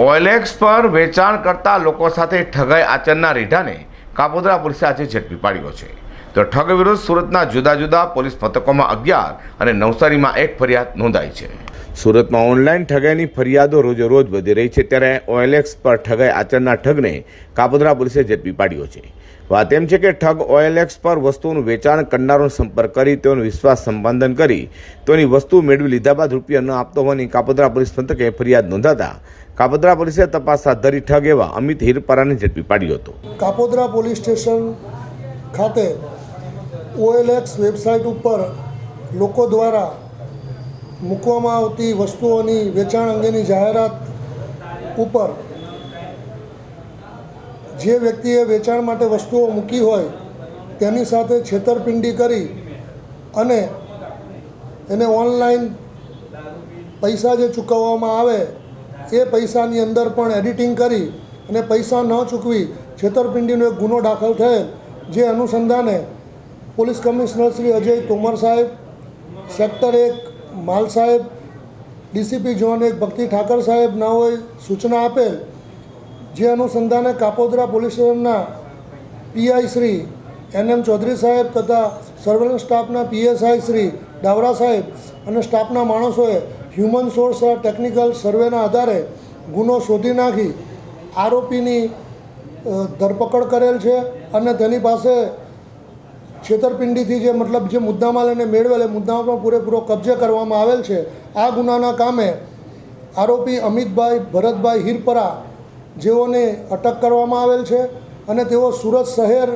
OLX પર વેચાણ કરતા લોકો સાથે ઠગાઈ આચરનાર રીઢાને કાપોદરા પોલીસે આજે ઝડપી પાડ્યો છે. તો ઠગ વિરુદ્ધ સુરતના જુદા જુદા પોલીસ મથકોમાં અગિયાર અને નવસારીમાં એક ફરિયાદ નોંધાઈ છે. સુરતમાં ઓનલાઈન ઠગાઈની ફરિયાદો રોજે રોજ વધી રહી છે, ત્યારે ઓઇલેક્સ પર ઠગાઈ આચરનાર ઠગને કાપોદરા પોલીસે ઝડપી પાડ્યો છે. વાત એમ છે કે ઠગ ઓએલએક્સ પર વસ્તુનું વેચાણ કરનારોનો સંપર્ક કરી તેઓનો વિશ્વાસ સંપાદન કરી તેની વસ્તુ મેળવી લીધા બાદ રૂપિયા ન આપતો હોવાની કાપોદ્રા પોલીસ મથકે ફરિયાદ નોંધાતા કાપોદ્રા પોલીસે તપાસ હાથ ધરી ઠગ એવા અમિત હિરપરાને ઝડપી પાડ્યો હતો. કાપોદ્રા પોલીસ સ્ટેશન ખાતે ઓએલએક્સ વેબસાઇટ ઉપર લોકો દ્વારા મૂકવામાં આવતી વસ્તુઓની વેચાણ અંગેની જાહેરાત ઉપર જે વ્યક્તિએ વેચાણ માટે વસ્તુઓ મૂકી હોય, તેની સાથે છેતરપિંડી કરી અને એને ઓનલાઈન પૈસા જે ચૂકવવામાં આવે, એ પૈસાની અંદર પણ એડિટિંગ કરી અને પૈસા ન ચૂકવી છેતરપિંડીનો એક ગુનો દાખલ થયેલ, જે અનુસંધાને પોલીસ કમિશનર શ્રી અજય તોમર સાહેબ, સેક્ટર એક માલ સાહેબ, ડીસીપી જોન એક ભક્તિ ઠાકર સાહેબ નાઓએ સૂચના આપેલ જે અનુસંધાને કાપોદરા પોલીસ સ્ટેશનના PI Shri N M Chaudhary સાહેબ તથા સર્વેલન્સ સ્ટાફના પીએસઆઈ શ્રી ડાવરા સાહેબ અને સ્ટાફના માણસોએ હ્યુમન સોર્સ ટેકનિકલ સર્વેના આધારે ગુનો શોધી નાખી આરોપીની ધરપકડ કરેલ છે અને તેની પાસે છેતરપિંડીથી જે મતલબ જે મુદ્દામાલ એને મેળવેલ એ મુદ્દામાં પૂરેપૂરો કબજે કરવામાં આવેલ છે. આ ગુનાના કામે આરોપી અમિતભાઈ ભરતભાઈ હિરપરા જેઓને અટક કરવામાં આવેલ છે અને તેઓ સુરત શહેર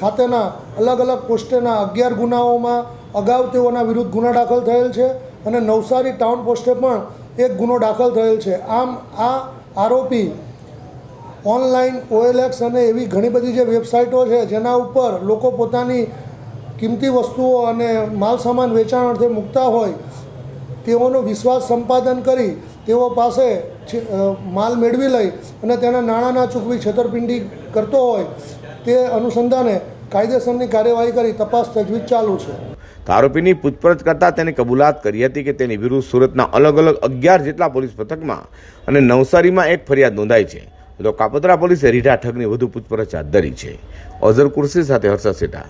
ખાતેના અલગ અલગ પોસ્ટેના અગિયાર ગુનાઓમાં અગાઉ તેઓના વિરુદ્ધ ગુના દાખલ થયેલ છે અને નવસારી ટાઉન પોસ્ટે પણ એક ગુનો દાખલ થયેલ છે. આમ આ આરોપી ઓનલાઈન ઓએલએક્સ અને એવી ઘણી બધી જે વેબસાઇટો છે જેના ઉપર લોકો પોતાની કિંમતી વસ્તુઓ અને માલ સામાન વેચાણ અર્થે મૂકતા હોય તેઓનો વિશ્વાસ સંપાદન કરી તેઓ પાસે માલ મેળવી લઈ અને તેના નાણાં ના ચૂકવી છેતરપિંડી કરતો હોય તે અનુસંધાને કાયદેસરની કાર્યવાહી કરી તપાસ તજવીજ ચાલુ છે. આરોપીની પૂછપરછ કરતાં તેની કબૂલાત કરી હતી કે તેની વિરુદ્ધ સુરતના અલગ અલગ અગિયાર જેટલા પોલીસ મથકમાં અને નવસારીમાં એક ફરિયાદ નોંધાઈ છે. તો કાપોદ્રા પોલીસે રીઢા ઠગની વધુ પૂછપરછ હાથ ધરી છે. અઝર કુર્સી સાથે હર્ષદ સેઠા